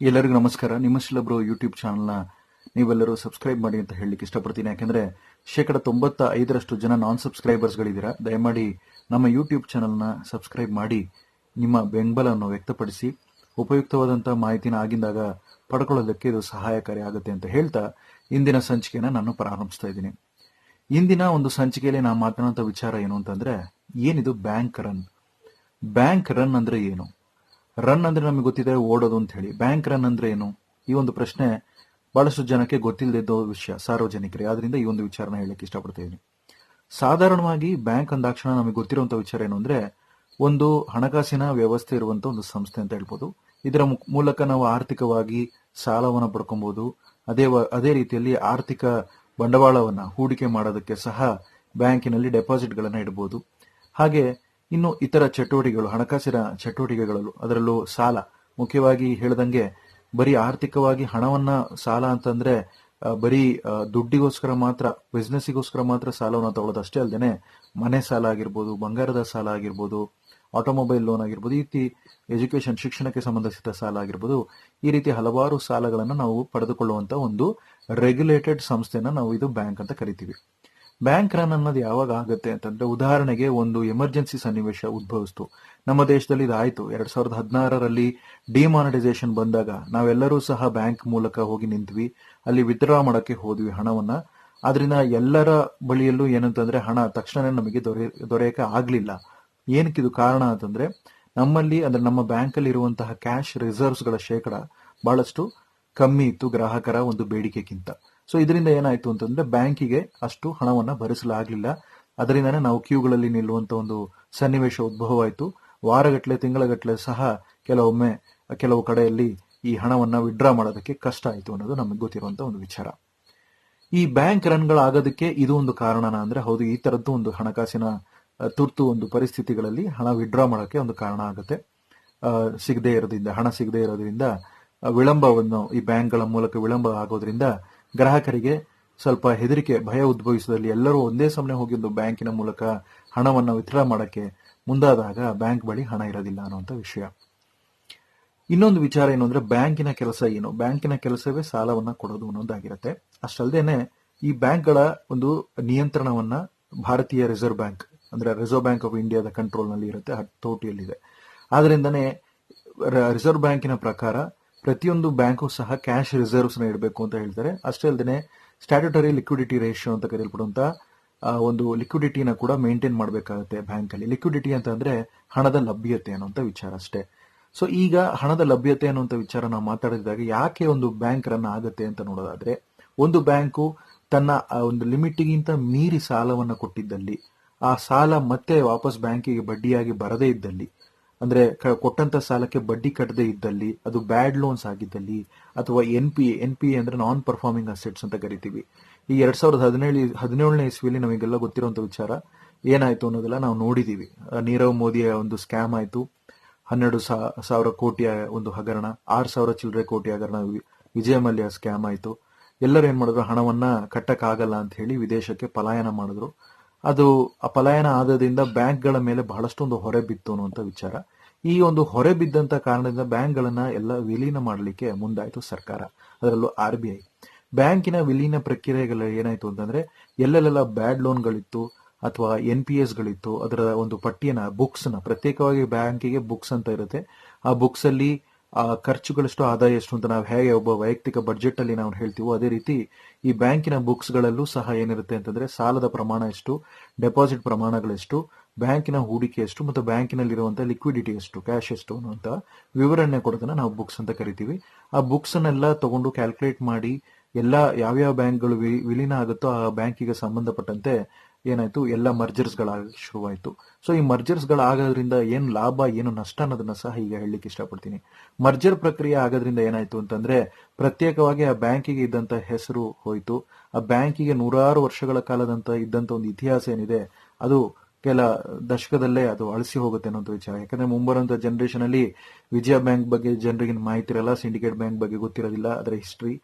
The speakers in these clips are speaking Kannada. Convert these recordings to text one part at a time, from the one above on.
ಎಲ್ಲರಿಗೂ ನಮಸ್ಕಾರ. ನಿಮ್ಮ ಶಿಲಬ್ರು ಯೂಟ್ಯೂಬ್ ಚಾನಲ್ನ ನೀವೆಲ್ಲರೂ ಸಬ್ಸ್ಕ್ರೈಬ್ ಮಾಡಿ ಅಂತ ಹೇಳಲಿಕ್ಕೆ ಇಷ್ಟಪಡ್ತೀನಿ. ಯಾಕೆಂದರೆ ಶೇಕಡ ತೊಂಬತ್ತ ಐದರಷ್ಟು ಜನ ನಾನ್ ಸಬ್ಸ್ಕ್ರೈಬರ್ಸ್ಗಳಿದ್ದೀರಾ ದಯಮಾಡಿ ನಮ್ಮ ಯೂಟ್ಯೂಬ್ ಚಾನಲ್ನ ಸಬ್ಸ್ಕ್ರೈಬ್ ಮಾಡಿ ನಿಮ್ಮ ಬೆಂಬಲವನ್ನು ವ್ಯಕ್ತಪಡಿಸಿ ಉಪಯುಕ್ತವಾದಂಥ ಮಾಹಿತಿನ ಆಗಿಂದಾಗ ಪಡ್ಕೊಳ್ಳೋದಕ್ಕೆ ಇದು ಸಹಾಯಕಾರಿ ಆಗುತ್ತೆ ಅಂತ ಹೇಳ್ತಾ ಇಂದಿನ ಸಂಚಿಕೆನ ನಾನು ಪ್ರಾರಂಭಿಸ್ತಾ ಇದ್ದೀನಿ. ಇಂದಿನ ಒಂದು ಸಂಚಿಕೆಯಲ್ಲಿ ನಾನು ಮಾತನಾಡುವಂಥ ವಿಚಾರ ಏನು ಅಂತಂದ್ರೆ, ಏನಿದು ಬ್ಯಾಂಕ್ ರನ್ ಬ್ಯಾಂಕ್ ರನ್ ಅಂದ್ರೆ ಏನು? ರನ್ ಅಂದ್ರೆ ನಮಗೆ ಗೊತ್ತಿದೆ ಓಡೋದು ಅಂತ ಹೇಳಿ. ಬ್ಯಾಂಕ್ ರನ್ ಅಂದ್ರೆ ಏನು? ಈ ಒಂದು ಪ್ರಶ್ನೆ ಬಹಳಷ್ಟು ಜನಕ್ಕೆ ಗೊತ್ತಿಲ್ಲದಿದ್ದ ವಿಷಯ ಸಾರ್ವಜನಿಕರಿಗೆ ಆದ್ರಿಂದ ಈ ಒಂದು ವಿಚಾರನ ಹೇಳಕ್ಕೆ ಇಷ್ಟಪಡ್ತಾ ಇದ್ದೀನಿ. ಸಾಧಾರಣವಾಗಿ ಬ್ಯಾಂಕ್ ಅಂದಾಕ್ಷಣ ನಮಗೆ ಗೊತ್ತಿರುವಂತ ವಿಚಾರ ಏನು ಅಂದ್ರೆ, ಒಂದು ಹಣಕಾಸಿನ ವ್ಯವಸ್ಥೆ ಇರುವಂತ ಒಂದು ಸಂಸ್ಥೆ ಅಂತ ಹೇಳ್ಬೋದು. ಇದರ ಮೂಲಕ ನಾವು ಆರ್ಥಿಕವಾಗಿ ಸಾಲವನ್ನು ಪಡ್ಕೊಬಹುದು ಅದೇ ಅದೇ ರೀತಿಯಲ್ಲಿ ಆರ್ಥಿಕ ಬಂಡವಾಳವನ್ನ ಹೂಡಿಕೆ ಮಾಡೋದಕ್ಕೆ ಸಹ ಬ್ಯಾಂಕಿನಲ್ಲಿ ಡೆಪಾಸಿಟ್ಗಳನ್ನ ಇಡಬಹುದು ಹಾಗೆ ಇನ್ನು ಇತರ ಚಟುವಟಿಕೆಗಳು, ಹಣಕಾಸಿನ ಚಟುವಟಿಕೆಗಳಲ್ಲೂ, ಅದರಲ್ಲೂ ಸಾಲ. ಮುಖ್ಯವಾಗಿ ಹೇಳ್ದಂಗೆ, ಬರೀ ಆರ್ಥಿಕವಾಗಿ ಹಣವನ್ನ ಸಾಲ ಅಂತಂದ್ರೆ ಬರೀ ದುಡ್ಡಿಗೋಸ್ಕರ ಮಾತ್ರ ಬಿಸ್ನೆಸ್ಗೋಸ್ಕರ ಮಾತ್ರ ಸಾಲವನ್ನು ತಗೊಳ್ಳೋದು ಅಷ್ಟೇ ಅಲ್ಲದೆ ಮನೆ ಸಾಲ ಆಗಿರ್ಬೋದು, ಬಂಗಾರದ ಸಾಲ ಆಗಿರ್ಬೋದು ಆಟೋಮೊಬೈಲ್ ಲೋನ್ ಆಗಿರ್ಬೋದು, ಈ ರೀತಿ ಎಜುಕೇಶನ್ ಶಿಕ್ಷಣಕ್ಕೆ ಸಂಬಂಧಿಸಿದ ಸಾಲ ಆಗಿರ್ಬೋದು, ಈ ರೀತಿ ಹಲವಾರು ಸಾಲಗಳನ್ನು ನಾವು ಪಡೆದುಕೊಳ್ಳುವಂತ ಒಂದು ರೆಗ್ಯುಲೇಟೆಡ್ ಸಂಸ್ಥೆನ ನಾವು ಇದು ಬ್ಯಾಂಕ್ ಅಂತ ಕರಿತೀವಿ. ಬ್ಯಾಂಕ್ ರನ್ ಅನ್ನೋದು ಯಾವಾಗ ಆಗುತ್ತೆ ಅಂತಂದ್ರೆ ಉದಾಹರಣೆಗೆ ಒಂದು ಎಮರ್ಜೆನ್ಸಿ ಸನ್ನಿವೇಶ ಉದ್ಭವಿಸ್ತು. ನಮ್ಮ ದೇಶದಲ್ಲಿ ಇದಾಯ್ತು. ಎರಡ್ ಸಾವಿರದ ಹದಿನಾರರಲ್ಲಿ ಡಿಮಾನಿಟೈಸೇಷನ್ ಬಂದಾಗ ನಾವೆಲ್ಲರೂ ಸಹ ಬ್ಯಾಂಕ್ ಮೂಲಕ ಹೋಗಿ ನಿಂತ್ವಿ. ಅಲ್ಲಿ ವಿತ್ಡ್ರಾ ಮಾಡಕ್ಕೆ ಹೋದ್ವಿ ಹಣವನ್ನ. ಆದ್ರಿಂದ ಎಲ್ಲರ ಬಳಿಯಲ್ಲೂ ಏನಂತಂದ್ರೆ ಹಣ ತಕ್ಷಣ ನಮಗೆ ದೊರೆ, ದೊರೆಯಕ್ಕೆ ಆಗ್ಲಿಲ್ಲ. ಏನಕ್ಕೆ ಇದು ಕಾರಣ ಅಂತಂದ್ರೆ ನಮ್ಮಲ್ಲಿ ಅಂದ್ರೆ ನಮ್ಮ ಬ್ಯಾಂಕ್ ಅಲ್ಲಿ ಇರುವಂತಹ ಕ್ಯಾಶ್ ರಿಸರ್ವ್ಸ್ಗಳ ಶೇಕಡ ಬಹಳಷ್ಟು ಕಮ್ಮಿ ಇತ್ತು ಗ್ರಾಹಕರ ಒಂದು ಬೇಡಿಕೆಗಿಂತ. ಸೊ ಇದರಿಂದ ಏನಾಯ್ತು ಅಂತಂದ್ರೆ ಬ್ಯಾಂಕಿಗೆ ಅಷ್ಟು ಹಣವನ್ನ ಭರಿಸಲಾಗಲಿಲ್ಲ. ಅದರಿಂದನೇ ನಾವು ಕ್ಯೂಗಳಲ್ಲಿ ನಿಲ್ಲುವಂತ ಒಂದು ಸನ್ನಿವೇಶ ಉದ್ಭವವಾಯಿತು. ವಾರಗಟ್ಟಲೆ ತಿಂಗಳಗಟ್ಟಲೆ ಸಹ ಕೆಲವೊಮ್ಮೆ, ಕೆಲವು ಕಡೆಯಲ್ಲಿ ಈ ಹಣವನ್ನ ವಿಡ್ರಾ ಮಾಡೋದಕ್ಕೆ ಕಷ್ಟ ಆಯಿತು ಅನ್ನೋದು ನಮಗೆ ಗೊತ್ತಿರುವಂತ ಒಂದು ವಿಚಾರ. ಈ ಬ್ಯಾಂಕ್ ರನ್ಗಳಾಗೋದಕ್ಕೆ ಇದು ಒಂದು ಕಾರಣನ ಅಂದ್ರೆ ಹೌದು, ಈ ತರದ್ದು ಒಂದು ಹಣಕಾಸಿನ ತುರ್ತು ಒಂದು ಪರಿಸ್ಥಿತಿಗಳಲ್ಲಿ ಹಣ ವಿಡ್ರಾ ಮಾಡೋಕ್ಕೆ ಒಂದು ಕಾರಣ ಆಗುತ್ತೆ. ಸಿಗದೆ ಇರೋದ್ರಿಂದ, ಹಣ ಸಿಗದೆ ಇರೋದ್ರಿಂದ ವಿಳಂಬವನ್ನು ಈ ಬ್ಯಾಂಕ್ಗಳ ಮೂಲಕ ವಿಳಂಬ ಆಗೋದ್ರಿಂದ ಗ್ರಾಹಕರಿಗೆ ಸ್ವಲ್ಪ ಹೆದರಿಕೆ, ಭಯ ಉದ್ಭವಿಸಿದಲ್ಲಿ ಎಲ್ಲರೂ ಒಂದೇ ಸಮನೆ ಹೋಗಿ ಒಂದು ಬ್ಯಾಂಕಿನ ಮೂಲಕ ಹಣವನ್ನು ವಿತ್ಡ್ರಾ ಮಾಡಕ್ಕೆ ಮುಂದಾದಾಗ ಬ್ಯಾಂಕ್ ಬಳಿ ಹಣ ಇರೋದಿಲ್ಲ ಅನ್ನುವಂಥ ವಿಷಯ. ಇನ್ನೊಂದು ವಿಚಾರ ಏನು ಅಂದ್ರೆ ಬ್ಯಾಂಕಿನ ಕೆಲಸ ಏನು? ಬ್ಯಾಂಕಿನ ಕೆಲಸವೇ ಸಾಲವನ್ನ ಕೊಡೋದು ಅನ್ನೋದಾಗಿರುತ್ತೆ. ಅಷ್ಟಲ್ದೇನೆ ಈ ಬ್ಯಾಂಕ್ಗಳ ಒಂದು ನಿಯಂತ್ರಣವನ್ನ ಭಾರತೀಯ ರಿಸರ್ವ್ ಬ್ಯಾಂಕ್ ಅಂದ್ರೆ ರಿಸರ್ವ್ ಬ್ಯಾಂಕ್ ಆಫ್ ಇಂಡಿಯಾದ ಕಂಟ್ರೋಲ್ನಲ್ಲಿ ಇರುತ್ತೆ ಹತೋಟಿಯಲ್ಲಿದೆ ಆದ್ರಿಂದನೇ ರಿಸರ್ವ್ ಬ್ಯಾಂಕಿನ ಪ್ರಕಾರ ಪ್ರತಿಯೊಂದು ಬ್ಯಾಂಕು ಸಹ ಕ್ಯಾಶ್ ರಿಸರ್ವ್ಸ್ನ ಇಡಬೇಕು ಅಂತ ಹೇಳ್ತಾರೆ. ಅಷ್ಟೇ ಅಲ್ಲದೆ ಸ್ಟ್ಯಾಟ್ಯುಟರಿ ಲಿಕ್ವಿಡಿಟಿ ರೇಷಿಯೋ ಅಂತ ಕರೆಯಲ್ಪಡುವಂತ ಒಂದು ಲಿಕ್ವಿಡಿಟಿನ ಕೂಡ ಮೇಂಟೈನ್ ಮಾಡಬೇಕಾಗುತ್ತೆ ಬ್ಯಾಂಕಲ್ಲಿ. ಲಿಕ್ವಿಡಿಟಿ ಅಂತ ಅಂದ್ರೆ ಹಣದ ಲಭ್ಯತೆ ಅನ್ನುವಂಥ ವಿಚಾರ ಅಷ್ಟೇ. ಸೊ, ಈಗ ಹಣದ ಲಭ್ಯತೆ ಅನ್ನುವಂಥ ವಿಚಾರ ನಾವು ಮಾತಾಡಿದಾಗ ಯಾಕೆ ಒಂದು ಬ್ಯಾಂಕ್ ರನ್ ಆಗುತ್ತೆ ಅಂತ ನೋಡೋದಾದ್ರೆ, ಒಂದು ಬ್ಯಾಂಕು ತನ್ನ ಒಂದು ಲಿಮಿಟ್ಗಿಂತ ಮೀರಿ ಸಾಲವನ್ನು ಕೊಟ್ಟಿದ್ದಲ್ಲಿ, ಆ ಸಾಲ ಮತ್ತೆ ವಾಪಸ್ ಬ್ಯಾಂಕಿಗೆ ಬಡ್ಡಿಯಾಗಿ ಬರದೇ ಇದ್ದಲ್ಲಿ ಅಂದ್ರೆ ಕೊಟ್ಟಂತ ಸಾಲಕ್ಕೆ ಬಡ್ಡಿ ಕಟ್ಟದೇ ಇದ್ದಲ್ಲಿ, ಅದು ಬ್ಯಾಡ್ ಲೋನ್ಸ್ ಆಗಿದ್ದಲ್ಲಿ, ಅಥವಾ N P A N P A ಅಂದ್ರೆ ನಾನ್ ಪರ್ಫಾರ್ಮಿಂಗ್ ಅಸೆಟ್ಸ್ ಅಂತ ಕರಿತೀವಿ. ಈ ಎರಡ್ ಸಾವಿರದ ಹದಿನೇಳು, ಹದಿನೇಳನೇ ಇಸ್ವಿಯಲ್ಲಿ ನಮಗೆಲ್ಲ ಗೊತ್ತಿರುವಂತ ವಿಚಾರ, ಏನಾಯ್ತು ಅನ್ನೋದೆಲ್ಲ ನಾವು ನೋಡಿದೀವಿ. ನೀರವ್ ಮೋದಿಯ ಒಂದು ಸ್ಕ್ಯಾಮ್ ಆಯ್ತು, ಹನ್ನೆರಡು ಸಾವಿರ ಕೋಟಿಯ ಒಂದು ಹಗರಣ, ಆರು ಸಾವಿರ ಚಿಲ್ಲರೆ ಕೋಟಿ ಹಗರಣ ವಿಜಯ ಮಲ್ಯ ಸ್ಕ್ಯಾಮ್ ಆಯ್ತು. ಎಲ್ಲರೂ ಏನ್ ಮಾಡಿದ್ರು, ಹಣವನ್ನ ಕಟ್ಟಕ್ಕಾಗಲ್ಲ ಅಂತ ಹೇಳಿ ವಿದೇಶಕ್ಕೆ ಪಲಾಯನ ಮಾಡಿದ್ರು. ಅದು ಅಪಲಾಯನ ಪಲಾಯನ ಆದದಿಂದ ಬ್ಯಾಂಕ್ಗಳ ಮೇಲೆ ಬಹಳಷ್ಟೊಂದು ಹೊರೆ ಬಿತ್ತು ಅನ್ನುವಂಥ ವಿಚಾರ. ಈ ಒಂದು ಹೊರೆ ಬಿದ್ದಂತ ಕಾರಣದಿಂದ ಬ್ಯಾಂಕ್ಗಳನ್ನ ಎಲ್ಲ ವಿಲೀನ ಮಾಡಲಿಕ್ಕೆ ಮುಂದಾಯಿತು ಸರ್ಕಾರ, ಅದರಲ್ಲೂ ಆರ್ ಬಿ ಐ. ಬ್ಯಾಂಕಿನ ವಿಲೀನ ಪ್ರಕ್ರಿಯೆಗಳು ಏನಾಯ್ತು ಅಂತಂದ್ರೆ, ಎಲ್ಲೆಲ್ಲೆಲ್ಲ ಬ್ಯಾಡ್ ಲೋನ್ಗಳಿತ್ತು ಅಥವಾ ಎನ್ ಪಿ ಎಸ್ ಗಳಿತ್ತು ಅದರ ಒಂದು ಪಟ್ಟಿಯನ್ನ ಬುಕ್ಸ್ನ ಪ್ರತ್ಯೇಕವಾಗಿ ಬ್ಯಾಂಕಿಗೆ ಬುಕ್ಸ್ ಅಂತ ಇರುತ್ತೆ. ಆ ಬುಕ್ಸ್ ಅಲ್ಲಿ ಆ ಖರ್ಚುಗಳಷ್ಟು, ಆದಾಯ ಎಷ್ಟು ಅಂತ ನಾವು ಹೇಗೆ ಒಬ್ಬ ವೈಯಕ್ತಿಕ ಬಡ್ಜೆಟ್ ಅಲ್ಲಿ ನಾವು ಹೇಳ್ತೀವೋ ಅದೇ ರೀತಿ ಈ ಬ್ಯಾಂಕಿನ ಬುಕ್ಸ್ ಗಳಲ್ಲೂ ಸಹ ಏನಿರುತ್ತೆ ಅಂತಂದ್ರೆ ಸಾಲದ ಪ್ರಮಾಣ ಎಷ್ಟು, ಡೆಪಾಸಿಟ್ ಪ್ರಮಾಣಗಳೆಷ್ಟು, ಬ್ಯಾಂಕಿನ ಹೂಡಿಕೆ ಎಷ್ಟು ಮತ್ತು ಬ್ಯಾಂಕಿನಲ್ಲಿರುವಂತಹ ಲಿಕ್ವಿಡಿಟಿ ಎಷ್ಟು, ಕ್ಯಾಶ್ ಎಷ್ಟು ಅನ್ನುವಂತ ವಿವರಣೆ ಕೊಡೋದನ್ನ ನಾವು ಬುಕ್ಸ್ ಅಂತ ಕರಿತೀವಿ. ಆ ಬುಕ್ಸ್ ಅನ್ನೆಲ್ಲ ತಗೊಂಡು ಕ್ಯಾಲ್ಕುಲೇಟ್ ಮಾಡಿ ಎಲ್ಲ ಯಾವ್ಯಾವ ಬ್ಯಾಂಕ್ಗಳು ವಿಲೀನ ಆಗುತ್ತೋ ಆ ಬ್ಯಾಂಕಿಗೆ ಸಂಬಂಧಪಟ್ಟಂತೆ ಏನಾಯ್ತು? ಎಲ್ಲ ಮರ್ಜರ್ಸ್ ಶುರುವಾಯಿತು. ಸೊ ಈ ಮರ್ಜರ್ಸ್ ಗಳಾಗೋದ್ರಿಂದ ಏನ್ ಲಾಭ, ಏನು ನಷ್ಟ ಅನ್ನೋದನ್ನ ಸಹ ಈಗ ಹೇಳಲಿಕ್ಕೆ ಇಷ್ಟಪಡ್ತೀನಿ. ಮರ್ಜರ್ ಪ್ರಕ್ರಿಯೆ ಆಗೋದ್ರಿಂದ ಏನಾಯ್ತು ಅಂತಂದ್ರೆ, ಪ್ರತ್ಯೇಕವಾಗಿ ಆ ಬ್ಯಾಂಕಿಗೆ ಇದ್ದಂತ ಹೆಸರು ಹೋಯ್ತು. ಆ ಬ್ಯಾಂಕಿಗೆ ನೂರಾರು ವರ್ಷಗಳ ಕಾಲದಂತ ಇದ್ದಂತ ಒಂದು ಇತಿಹಾಸ ಏನಿದೆ, ಅದು ಕೆಲ ದಶಕದಲ್ಲೇ ಅದು ಅಳಿಸಿ ಹೋಗುತ್ತೆ ಅನ್ನೋ ವಿಚಾರ. ಯಾಕಂದ್ರೆ ಮುಂಬರುವಂತ ಜನರೇಷನ್ ಅಲ್ಲಿ ವಿಜಯ ಬ್ಯಾಂಕ್ ಬಗ್ಗೆ ಜನರಿಗೆ ಮಾಹಿತಿ ಇರಲ್ಲ ಸಿಂಡಿಕೇಟ್ ಬ್ಯಾಂಕ್ ಬಗ್ಗೆ ಗೊತ್ತಿರೋದಿಲ್ಲ, ಅದರ ಹಿಸ್ಟ್ರಿ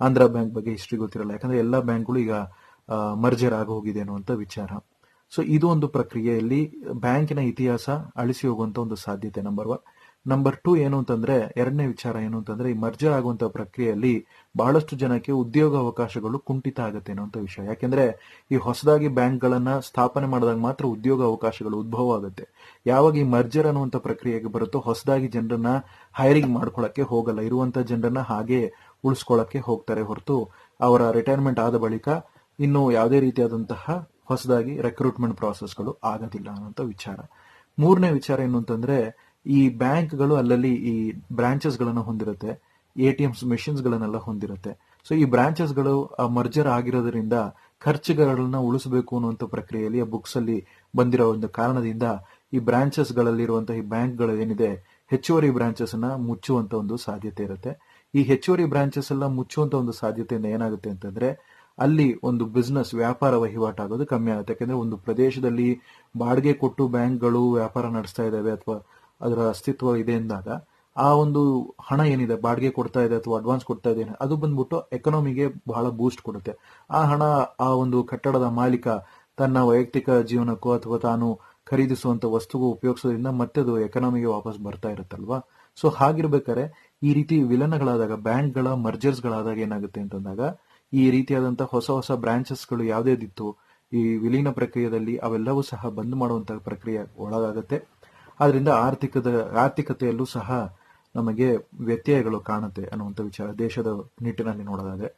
ಆಂಧ್ರ ಬ್ಯಾಂಕ್ ಬಗ್ಗೆ ಹಿಸ್ಟ್ರಿ ಗೊತ್ತಿರಲ್ಲ. ಯಾಕಂದ್ರೆ ಎಲ್ಲಾ ಬ್ಯಾಂಕ್ಗಳು ಈಗ ಮರ್ಜರ್ ಆಗಿ ಹೋಗಿದೆ ಅನ್ನುವಂತ ವಿಚಾರ. ಸೊ ಇದು ಒಂದು ಪ್ರಕ್ರಿಯೆಯಲ್ಲಿ ಬ್ಯಾಂಕಿನ ಇತಿಹಾಸ ಅಳಿಸಿ ಹೋಗುವಂತ ಒಂದು ಸಾಧ್ಯತೆ ನಂಬರ್ ಒನ್ ನಂಬರ್ ಟೂ ಏನು ಅಂತಂದ್ರೆ, ಎರಡನೇ ವಿಚಾರ ಏನು ಅಂತಂದ್ರೆ, ಈ ಮರ್ಜರ್ ಆಗುವಂತ ಪ್ರಕ್ರಿಯೆಯಲ್ಲಿ ಬಹಳಷ್ಟು ಜನಕ್ಕೆ ಉದ್ಯೋಗ ಅವಕಾಶಗಳು ಕುಂಠಿತ ಆಗುತ್ತೆ ಅನ್ನುವಂಥ ವಿಷಯ. ಯಾಕೆಂದ್ರೆ, ಈ ಹೊಸದಾಗಿ ಬ್ಯಾಂಕ್ಗಳನ್ನ ಸ್ಥಾಪನೆ ಮಾಡಿದಾಗ ಮಾತ್ರ ಉದ್ಯೋಗ ಅವಕಾಶಗಳು ಉದ್ಭವ ಆಗುತ್ತೆ. ಯಾವಾಗ ಈ ಮರ್ಜರ್ ಅನ್ನುವಂತ ಪ್ರಕ್ರಿಯೆಗೆ ಬರುತ್ತೋ, ಹೊಸದಾಗಿ ಜನರನ್ನ ಹೈರಿಂಗ್ ಮಾಡ್ಕೊಳಕ್ಕೆ ಹೋಗಲ್ಲ. ಇರುವಂತ ಜನರನ್ನ ಹಾಗೆ ಉಳಿಸ್ಕೊಳಕ್ಕೆ ಹೋಗ್ತಾರೆ ಹೊರತು ಅವರ ರಿಟೈರ್ಮೆಂಟ್ ಆದ ಬಳಿಕ ಇನ್ನು ಯಾವುದೇ ರೀತಿಯಾದಂತಹ ಹೊಸದಾಗಿ ರೆಕ್ರೂಟ್ಮೆಂಟ್ ಪ್ರಾಸೆಸ್ಗಳು ಆಗೋದಿಲ್ಲ ಅನ್ನೋಂಥ ವಿಚಾರ. ಮೂರನೇ ವಿಚಾರ ಏನು ಅಂತಂದ್ರೆ, ಈ ಬ್ಯಾಂಕ್ಗಳು ಅಲ್ಲಲ್ಲಿ ಈ ಬ್ರಾಂಚಸ್ಗಳನ್ನು ಹೊಂದಿರುತ್ತೆ ಎ ಟಿ ಎಮ್ಸ್ ಮೆಷಿನ್ಸ್ಗಳನ್ನೆಲ್ಲ ಹೊಂದಿರುತ್ತೆ. ಸೊ ಈ ಬ್ರಾಂಚಸ್ಗಳು ಮರ್ಜರ್ ಆಗಿರೋದ್ರಿಂದ ಖರ್ಚುಗಳನ್ನ ಉಳಿಸಬೇಕು ಅನ್ನುವಂಥ ಪ್ರಕ್ರಿಯೆಯಲ್ಲಿ, ಆ ಬುಕ್ಸ್ ಅಲ್ಲಿ ಬಂದಿರೋ ಒಂದು ಕಾರಣದಿಂದ ಈ ಬ್ರಾಂಚಸ್ ಗಳಲ್ಲಿರುವಂತಹ ಈ ಬ್ಯಾಂಕ್ಗಳು ಏನಿದೆ, ಹೆಚ್ಚುವರಿ ಬ್ರಾಂಚಸ್ ಅನ್ನ ಮುಚ್ಚುವಂತ ಒಂದು ಸಾಧ್ಯತೆ ಇರುತ್ತೆ. ಈ ಹೆಚ್ಚುವರಿ ಬ್ರಾಂಚಸ್ ಎಲ್ಲ ಮುಚ್ಚುವಂತ ಒಂದು ಸಾಧ್ಯತೆಯಿಂದ ಏನಾಗುತ್ತೆ ಅಂತಂದ್ರೆ ಅಲ್ಲಿ ಒಂದು ಬಿಸ್ನೆಸ್ ವ್ಯಾಪಾರ ವಹಿವಾಟು ಆಗೋದು ಕಮ್ಮಿ ಆಗುತ್ತೆ. ಯಾಕೆಂದ್ರೆ ಒಂದು ಪ್ರದೇಶದಲ್ಲಿ ಬಾಡಿಗೆ ಕೊಟ್ಟು ಬ್ಯಾಂಕ್ಗಳು ವ್ಯಾಪಾರ ನಡೆಸ್ತಾ ಇದ್ದಾವೆ ಅಥವಾ ಅದರ ಅಸ್ತಿತ್ವ ಇದೆ ಎಂದಾಗ ಆ ಒಂದು ಹಣ ಏನಿದೆ, ಬಾಡಿಗೆ ಕೊಡ್ತಾ ಇದೆ ಅಥವಾ ಅಡ್ವಾನ್ಸ್ ಕೊಡ್ತಾ ಇದೆ, ಅದು ಬಂದ್ಬಿಟ್ಟು ಎಕನಾಮಿಗೆ ಬಹಳ ಬೂಸ್ಟ್ ಕೊಡುತ್ತೆ. ಆ ಹಣ, ಆ ಒಂದು ಕಟ್ಟಡದ ಮಾಲೀಕ ತನ್ನ ವೈಯಕ್ತಿಕ ಜೀವನಕ್ಕೂ ಅಥವಾ ತಾನು ಖರೀದಿಸುವಂತ ವಸ್ತುಗೂ ಉಪಯೋಗಿಸೋದ್ರಿಂದ ಮತ್ತೆ ಅದು ಎಕನಾಮಿಗೆ ವಾಪಸ್ ಬರ್ತಾ ಇರುತ್ತಲ್ವಾ? ಸೊ ಹಾಗಿರ್ಬೇಕಾದ್ರೆ ಈ ರೀತಿ ವಿಲನಗಳಾದಾಗ, ಬ್ಯಾಂಕ್ಗಳ ಮರ್ಜರ್ಸ್ಗಳಾದಾಗ ಏನಾಗುತ್ತೆ ಅಂತಂದಾಗ ಈ ರೀತಿಯಾದಂತಹ ಹೊಸ ಹೊಸ ಬ್ರಾಂಚಸ್ಗಳು ಯಾವುದ್ಯಾವ್ದಿತ್ತು ಈ ವಿಲೀನ ಪ್ರಕ್ರಿಯೆಯಲ್ಲಿ ಅವೆಲ್ಲವೂ ಸಹ ಬಂದ್ ಮಾಡುವಂತಹ ಪ್ರಕ್ರಿಯೆ ಒಳಗಾಗುತ್ತೆ. ಆದ್ರಿಂದ ಆರ್ಥಿಕದ, ಆರ್ಥಿಕತೆಯಲ್ಲೂ ಸಹ ನಮಗೆ ವ್ಯತ್ಯಯಗಳು ಕಾಣುತ್ತೆ ಅನ್ನುವಂಥ ವಿಚಾರ ದೇಶದ ನಿಟ್ಟಿನಲ್ಲಿ ನೋಡೋದಾದ್ರೆ.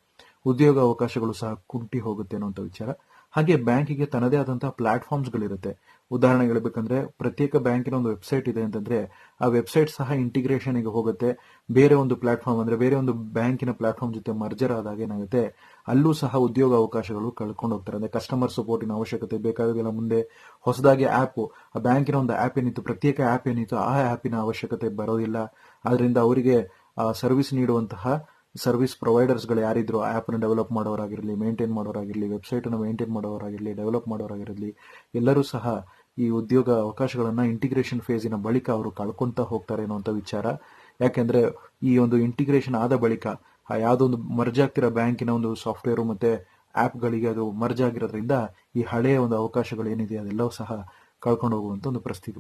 ಉದ್ಯೋಗ ಅವಕಾಶಗಳು ಸಹ ಕುಂಟಿ ಹೋಗುತ್ತೆ ಅನ್ನುವಂಥ ವಿಚಾರ. ಹಾಗೆ ಬ್ಯಾಂಕಿಗೆ ತನ್ನದೇ ಆದಂತಹ ಪ್ಲಾಟ್ಫಾರ್ಮ್ಸ್ ಗಳಿರುತ್ತೆ ಉದಾಹರಣೆ ಹೇಳ್ಬೇಕಂದ್ರೆ ಪ್ರತ್ಯೇಕ ಬ್ಯಾಂಕಿನ ಒಂದು ವೆಬ್ಸೈಟ್ ಇದೆ ಅಂತಂದ್ರೆ ಆ ವೆಬ್ಸೈಟ್ ಸಹ ಇಂಟಿಗ್ರೇಷನ್ಗೆ ಹೋಗುತ್ತೆ. ಬೇರೆ ಒಂದು ಪ್ಲಾಟ್ಫಾರ್ಮ್ ಅಂದ್ರೆ ಬೇರೆ ಒಂದು ಬ್ಯಾಂಕಿನ ಪ್ಲಾಟ್ಫಾರ್ಮ್ ಜೊತೆ ಮರ್ಜರ್ ಆದಾಗ ಏನಾಗುತ್ತೆ, ಅಲ್ಲೂ ಸಹ ಉದ್ಯೋಗ ಅವಕಾಶಗಳು ಕಳ್ಕೊಂಡು ಹೋಗ್ತಾರೆ. ಅಂದ್ರೆ ಕಸ್ಟಮರ್ ಸಪೋರ್ಟಿನ ಅವಶ್ಯಕತೆ, ಬೇಕಾದಾಗೆಲ್ಲ ಮುಂದೆ ಹೊಸದಾಗಿ ಆಪ್ ಆ ಬ್ಯಾಂಕಿನ ಒಂದು ಆಪ್ ಏನಿತ್ತು, ಪ್ರತ್ಯೇಕ ಆಪ್ ಏನಿತ್ತು, ಆ ಆ್ಯಪಿನ ಅವಶ್ಯಕತೆ ಬರೋದಿಲ್ಲ. ಆದ್ರಿಂದ ಅವರಿಗೆ ಸರ್ವಿಸ್ ನೀಡುವಂತಹ ಸರ್ವಿಸ್ ಪ್ರೊವೈಡರ್ಸ್ಗಳು ಯಾರಿದ್ರು ಆಪ್ನ ಡೆವಲಪ್ ಮಾಡೋರಾಗಿರಲಿ, ಮೇಂಟೈನ್ ಮಾಡೋರಾಗಿರಲಿ ವೆಬ್ಸೈಟ್ ಅನ್ನು ಮೇಂಟೈನ್ ಮಾಡೋರಾಗಿರಲಿ, ಡೆವಲಪ್ ಮಾಡೋರಾಗಿರಲಿ, ಎಲ್ಲರೂ ಸಹ ಈ ಉದ್ಯೋಗ ಅವಕಾಶಗಳನ್ನು ಇಂಟಿಗ್ರೇಷನ್ ಫೇಸಿನ ಬಳಿಕ ಅವರು ಕಳ್ಕೊತಾ ಹೋಗ್ತಾರೆ ಅನ್ನೋಂಥ ವಿಚಾರ. ಯಾಕೆಂದ್ರೆ ಈ ಒಂದು ಇಂಟಿಗ್ರೇಷನ್ ಆದ ಬಳಿಕ ಆ ಯಾವುದೋ ಒಂದು ಮರ್ಜ್ ಆಗ್ತಿರೋ ಬ್ಯಾಂಕಿನ ಒಂದು ಸಾಫ್ಟ್ವೇರ್ ಮತ್ತೆ ಆ್ಯಪ್ಗಳಿಗೆ ಗಳಿಗೆ ಅದು ಮರ್ಜ್ ಆಗಿರೋದ್ರಿಂದ ಈ ಹಳೆಯ ಒಂದು ಅವಕಾಶಗಳು ಏನಿದೆ ಅದೆಲ್ಲವೂ ಸಹ ಕಳ್ಕೊಂಡು ಹೋಗುವಂತ ಒಂದು ಪರಿಸ್ಥಿತಿ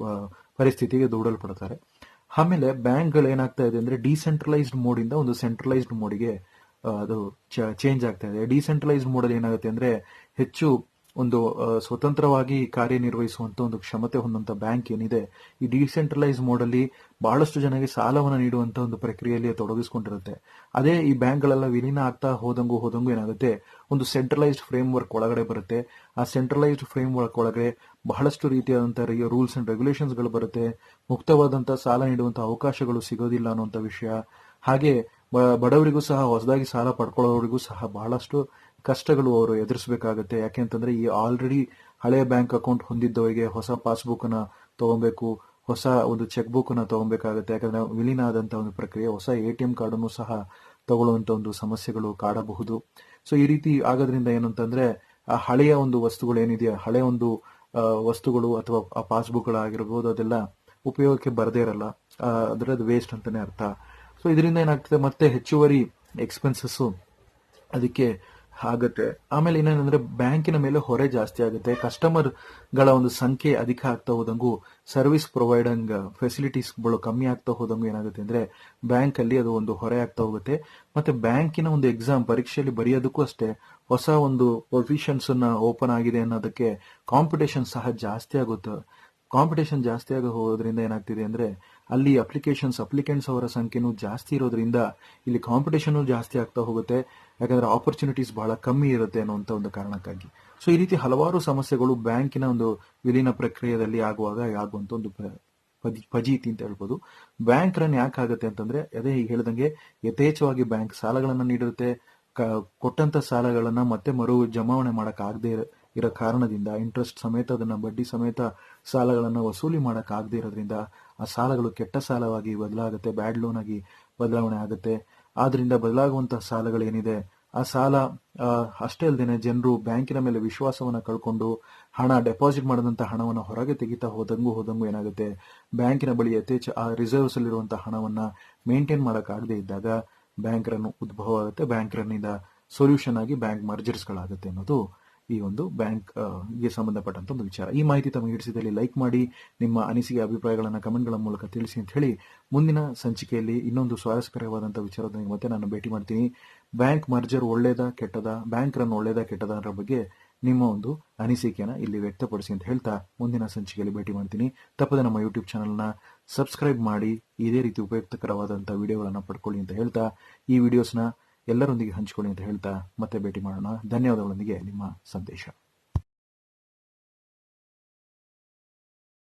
ಪರಿಸ್ಥಿತಿಗೆ ದೂಡಲ್ಪಡ್ತಾರೆ. ಆಮೇಲೆ ಬ್ಯಾಂಕ್ಗಳು ಏನಾಗ್ತಾ ಇದೆ ಅಂದ್ರೆ ಡಿಸೆಂಟ್ರಲೈಸ್ಡ್ ಮೋಡ್ ಇಂದ ಒಂದು ಸೆಂಟ್ರಲೈಸ್ಡ್ ಮೋಡಿಗೆ ಅದು ಚೇಂಜ್ ಆಗ್ತಾ ಇದೆ. ಡಿಸೆಂಟ್ರಲೈಸ್ಡ್ ಮೋಡ್ ಅಲ್ಲಿ ಏನಾಗುತ್ತೆ ಅಂದ್ರೆ ಹೆಚ್ಚು ಒಂದು ಸ್ವತಂತ್ರವಾಗಿ ಕಾರ್ಯನಿರ್ವಹಿಸುವಂತ ಒಂದು ಕ್ಷಮತೆ ಹೊಂದಂತ ಬ್ಯಾಂಕ್ ಏನಿದೆ, ಈ ಡಿಸೆಂಟ್ರಲೈಸ್ ಮೋಡಲ್ಲಿ ಬಹಳಷ್ಟು ಜನರಿಗೆ ಸಾಲವನ್ನು ನೀಡುವಂತ ಒಂದು ಪ್ರಕ್ರಿಯೆಯಲ್ಲಿ ತೊಡಗಿಸಿಕೊಂಡಿರುತ್ತೆ. ಅದೇ ಈ ಬ್ಯಾಂಕ್ಗಳೆಲ್ಲ ವಿಲೀನ ಆಗ್ತಾ ಹೋದಂಗೂ ಹೋದಂಗೂ ಏನಾಗುತ್ತೆ, ಒಂದು ಸೆಂಟ್ರಲೈಸ್ಡ್ ಫ್ರೇಮ್ ವರ್ಕ್ ಒಳಗಡೆ ಬರುತ್ತೆ. ಆ ಸೆಂಟ್ರಲೈಸ್ಡ್ ಫ್ರೇಮ್ ವರ್ಕ್ ಒಳಗಡೆ ಬಹಳಷ್ಟು ರೀತಿಯಾದಂತಹ ರೂಲ್ಸ್ ಅಂಡ್ ರೆಗ್ಯುಲೇಷನ್ಸ್ಗಳು ಬರುತ್ತೆ. ಮುಕ್ತವಾದಂತಹ ಸಾಲ ನೀಡುವಂತಹ ಅವಕಾಶಗಳು ಸಿಗೋದಿಲ್ಲ ಅನ್ನುವಂಥ ವಿಷಯ. ಹಾಗೆ ಬಡವರಿಗೂ ಸಹ ಹೊಸದಾಗಿ ಸಾಲ ಪಡ್ಕೊಳ್ಳೋರಿಗೂ ಸಹ ಬಹಳಷ್ಟು ಕಷ್ಟಗಳು ಅವರು ಎದುರಿಸಬೇಕಾಗತ್ತೆ. ಯಾಕೆಂತಂದ್ರೆ ಈ ಆಲ್ರೆಡಿ ಹಳೆಯ ಬ್ಯಾಂಕ್ ಅಕೌಂಟ್ ಹೊಂದಿದ್ದವರಿಗೆ ಹೊಸ ಪಾಸ್ಬುಕ್ ಅನ್ನ ತಗೊಬೇಕು, ಹೊಸ ಒಂದು ಚೆಕ್ ಬುಕ್ ಅನ್ನ ತಗೊಬೇಕಾಗುತ್ತೆ. ಯಾಕಂದ್ರೆ ವಿಲೀನ ಆದಂತಹ ಒಂದು ಪ್ರಕ್ರಿಯೆ, ಹೊಸ ಎ ಟಿ ಎಂ ಕಾರ್ಡ್ ಅನ್ನು ಸಹ ತಗೊಳ್ಳುವಂತ ಒಂದು ಸಮಸ್ಯೆಗಳು ಕಾಡಬಹುದು. ಸೊ ಈ ರೀತಿ ಆಗೋದ್ರಿಂದ ಏನಂತಂದ್ರೆ, ಆ ಹಳೆಯ ಒಂದು ವಸ್ತುಗಳು ಏನಿದೆಯಾ, ಹಳೆಯ ಒಂದು ವಸ್ತುಗಳು ಅಥವಾ ಆ ಪಾಸ್ಬುಕ್ ಆಗಿರಬಹುದು ಅದೆಲ್ಲ ಉಪಯೋಗಕ್ಕೆ ಬರದೇ ಇರಲ್ಲ. ಅದರದ್ದು ವೇಸ್ಟ್ ಅಂತಾನೆ ಅರ್ಥ. ಸೊ ಇದರಿಂದ ಏನಾಗ್ತದೆ, ಮತ್ತೆ ಹೆಚ್ಚುವರಿ ಎಕ್ಸ್ಪೆನ್ಸಸ್ ಅದಕ್ಕೆ ಆಗತ್ತೆ. ಆಮೇಲೆ ಏನೇನಂದ್ರೆ ಬ್ಯಾಂಕಿನ ಮೇಲೆ ಹೊರೆ ಜಾಸ್ತಿ ಆಗುತ್ತೆ. ಕಸ್ಟಮರ್ಗಳ ಒಂದು ಸಂಖ್ಯೆ ಅಧಿಕ ಆಗ್ತಾ ಹೋದಂಗು ಸರ್ವಿಸ್ ಪ್ರೊವೈಡಂಗ್ ಫೆಸಿಲಿಟೀಸ್ಗಳು ಕಮ್ಮಿ ಆಗ್ತಾ ಹೋದಂಗು ಏನಾಗುತ್ತೆ ಅಂದ್ರೆ ಬ್ಯಾಂಕ್ ಅಲ್ಲಿ ಅದು ಒಂದು ಹೊರೆ ಆಗ್ತಾ ಹೋಗುತ್ತೆ. ಮತ್ತೆ ಬ್ಯಾಂಕಿನ ಒಂದು ಎಕ್ಸಾಮ್ ಪರೀಕ್ಷೆಯಲ್ಲಿ ಬರೆಯೋದಕ್ಕೂ ಅಷ್ಟೇ ಹೊಸ ಒಂದು ಪೊಸಿಷನ್ಸ್ ಓಪನ್ ಆಗಿದೆ ಅನ್ನೋದಕ್ಕೆ ಕಾಂಪಿಟೇಷನ್ ಸಹ ಜಾಸ್ತಿ ಆಗುತ್ತೆ. ಕಾಂಪಿಟೇಷನ್ ಜಾಸ್ತಿ ಆಗ ಹೋಗೋದ್ರಿಂದ ಏನಾಗ್ತಿದೆ ಅಂದ್ರೆ ಅಲ್ಲಿ ಅಪ್ಲಿಕೇಶನ್ಸ್ ಅಪ್ಲಿಕೆಂಟ್ಸ್ ಅವರ ಸಂಖ್ಯೆನೂ ಜಾಸ್ತಿ ಇರೋದ್ರಿಂದ ಇಲ್ಲಿ ಕಾಂಪಿಟೇಷನ್ ಜಾಸ್ತಿ ಆಗ್ತಾ ಹೋಗುತ್ತೆ. ಯಾಕಂದ್ರೆ ಆಪರ್ಚುನಿಟೀಸ್ ಬಹಳ ಕಮ್ಮಿ ಇರುತ್ತೆ ಅನ್ನುವಂಥ ಒಂದು ಕಾರಣಕ್ಕಾಗಿ. ಸೊ ಈ ರೀತಿ ಹಲವಾರು ಸಮಸ್ಯೆಗಳು ಬ್ಯಾಂಕಿನ ಒಂದು ವಿಲೀನ ಪ್ರಕ್ರಿಯೆಯಲ್ಲಿ ಆಗುವಾಗ ಆಗುವಂತ ಒಂದು ಫಜೀತಿ ಅಂತ ಹೇಳ್ಬೋದು. ಬ್ಯಾಂಕ್ ರನ್ ಯಾಕೆ ಆಗುತ್ತೆ ಅಂತಂದ್ರೆ, ಅದೇ ಈಗ ಹೇಳಿದಂಗೆ ಯಥೇಚ್ಛವಾಗಿ ಬ್ಯಾಂಕ್ ಸಾಲಗಳನ್ನ ನೀಡಿರುತ್ತೆ. ಕೊಟ್ಟಂತ ಸಾಲಗಳನ್ನ ಮತ್ತೆ ಮರು ಜಮಾವಣೆ ಮಾಡಕ್ ಆಗದೆ ಇರೋ ಕಾರಣದಿಂದ ಇಂಟ್ರೆಸ್ಟ್ ಸಮೇತ ಅದನ್ನ ಬಡ್ಡಿ ಸಮೇತ ಸಾಲಗಳನ್ನ ವಸೂಲಿ ಮಾಡಕ್ ಆಗದೆ ಇರೋದ್ರಿಂದ ಆ ಸಾಲಗಳು ಕೆಟ್ಟ ಸಾಲವಾಗಿ ಬದಲಾಗುತ್ತೆ ಬ್ಯಾಡ್ ಲೋನ್ ಆಗಿ ಬದಲಾವಣೆ ಆಗುತ್ತೆ. ಆದ್ರಿಂದ ಬದಲಾಗುವಂತಹ ಸಾಲಗಳೇನಿದೆ, ಆ ಸಾಲ ಅಷ್ಟೇ ಅಲ್ಲದೆ ಜನರು ಬ್ಯಾಂಕಿನ ಮೇಲೆ ವಿಶ್ವಾಸವನ್ನು ಕಳ್ಕೊಂಡು ಹಣ ಡೆಪಾಸಿಟ್ ಮಾಡಿದಂಥ ಹಣವನ್ನು ಹೊರಗೆ ತೆಗಿತಾ ಹೋದಂಗೂ ಹೋದಂಗೂ ಏನಾಗುತ್ತೆ, ಬ್ಯಾಂಕಿನ ಬಳಿ ಯಥೇಚ್ಛ ಆ ರಿಸರ್ವ್ಸ್ ಅಲ್ಲಿರುವಂತಹ ಹಣವನ್ನ ಮೇಂಟೈನ್ ಮಾಡಕ್ ಆಗದೆ ಇದ್ದಾಗ ಬ್ಯಾಂಕ್ ರನ್ ಉದ್ಭವ ಆಗುತ್ತೆ ಬ್ಯಾಂಕ್ ರನ್ನಿಂದ ಸೊಲ್ಯೂಷನ್ ಆಗಿ ಬ್ಯಾಂಕ್ ಮರ್ಜರ್ಸ್ ಗಳಾಗುತ್ತೆ ಅನ್ನೋದು ಈ ಒಂದು ಬ್ಯಾಂಕ್ಗೆ ಸಂಬಂಧಪಟ್ಟಂತ ಒಂದು ವಿಚಾರ. ಈ ಮಾಹಿತಿ ತಮಗೆ ಹಿಡಿಸಿದಲ್ಲಿ ಲೈಕ್ ಮಾಡಿ, ನಿಮ್ಮ ಅನಿಸಿಕೆ, ಅಭಿಪ್ರಾಯಗಳನ್ನು ಕಮೆಂಟ್ಗಳ ಮೂಲಕ ತಿಳಿಸಿ ಅಂತ ಹೇಳಿ, ಮುಂದಿನ ಸಂಚಿಕೆಯಲ್ಲಿ ಇನ್ನೊಂದು ಸ್ವಾರಸ್ಯಕರವಾದಂತಹ ವಿಚಾರದೊಂದಿಗೆ ಮತ್ತೆ ನಾನು ಭೇಟಿ ಮಾಡ್ತೀನಿ. ಬ್ಯಾಂಕ್ ಮರ್ಜರ್ ಒಳ್ಳೇದಾ, ಕೆಟ್ಟದ ಬ್ಯಾಂಕ್ ರನ್ ಒಳ್ಳೇದಾ ಕೆಟ್ಟದ ಅದರ ಬಗ್ಗೆ ನಿಮ್ಮ ಒಂದು ಅನಿಸಿಕೆಯನ್ನ ಇಲ್ಲಿ ವ್ಯಕ್ತಪಡಿಸಿ ಅಂತ ಹೇಳ್ತಾ ಮುಂದಿನ ಸಂಚಿಕೆಯಲ್ಲಿ ಭೇಟಿ ಮಾಡ್ತೀನಿ. ತಪ್ಪದೆ ನಮ್ಮ ಯೂಟ್ಯೂಬ್ ಚಾನಲ್ನ ಸಬ್ಸ್ಕ್ರೈಬ್ ಮಾಡಿ, ಇದೇ ರೀತಿ ಉಪಯುಕ್ತಕರವಾದಂಥ ವಿಡಿಯೋಗಳನ್ನು ಪಡ್ಕೊಳ್ಳಿ ಅಂತ ಹೇಳ್ತಾ, ಈ ವಿಡಿಯೋಸ್ನ ಎಲ್ಲರೊಂದಿಗೆ ಹಂಚಿಕೊಳ್ಳಿ ಅಂತ ಹೇಳ್ತಾ ಮತ್ತೆ ಭೇಟಿ ಮಾಡೋಣ. ಧನ್ಯವಾದಗಳೊಂದಿಗೆ ನಿಮ್ಮ ಸಂದೇಶ.